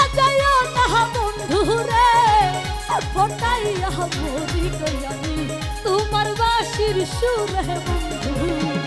আগায় তাহা বন্ধু রে ফটাই মরি গই আমি তোমার বাসির সুরে বন্ধু।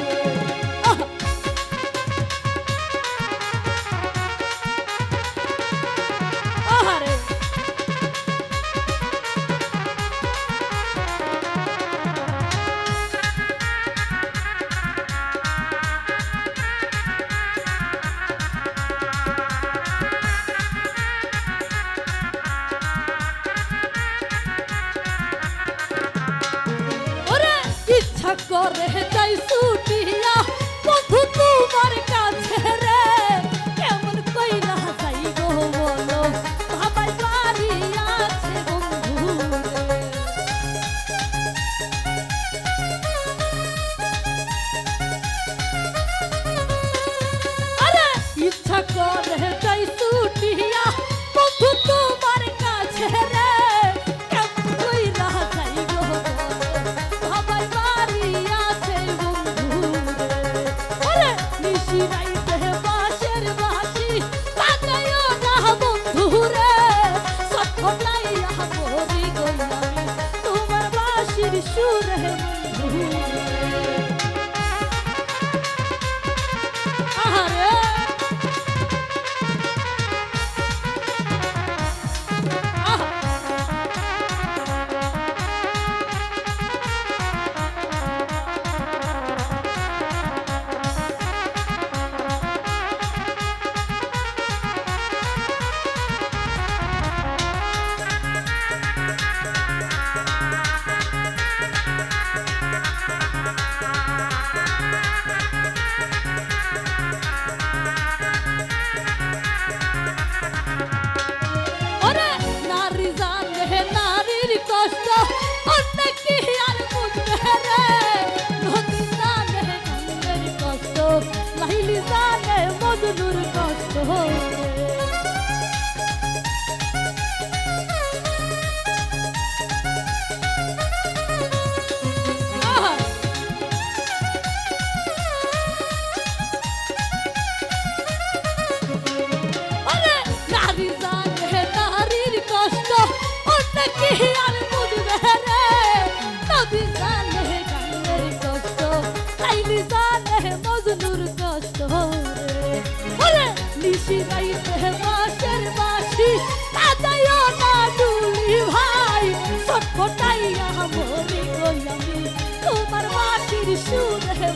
করে জানে মজনুর কষ্ট ওরে নিশি গাইতে মাসের মাসি আদায় না ডুলি ভাই সটফটাইয়া মরি গই আমি তোমার মাটির সুরে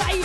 arriba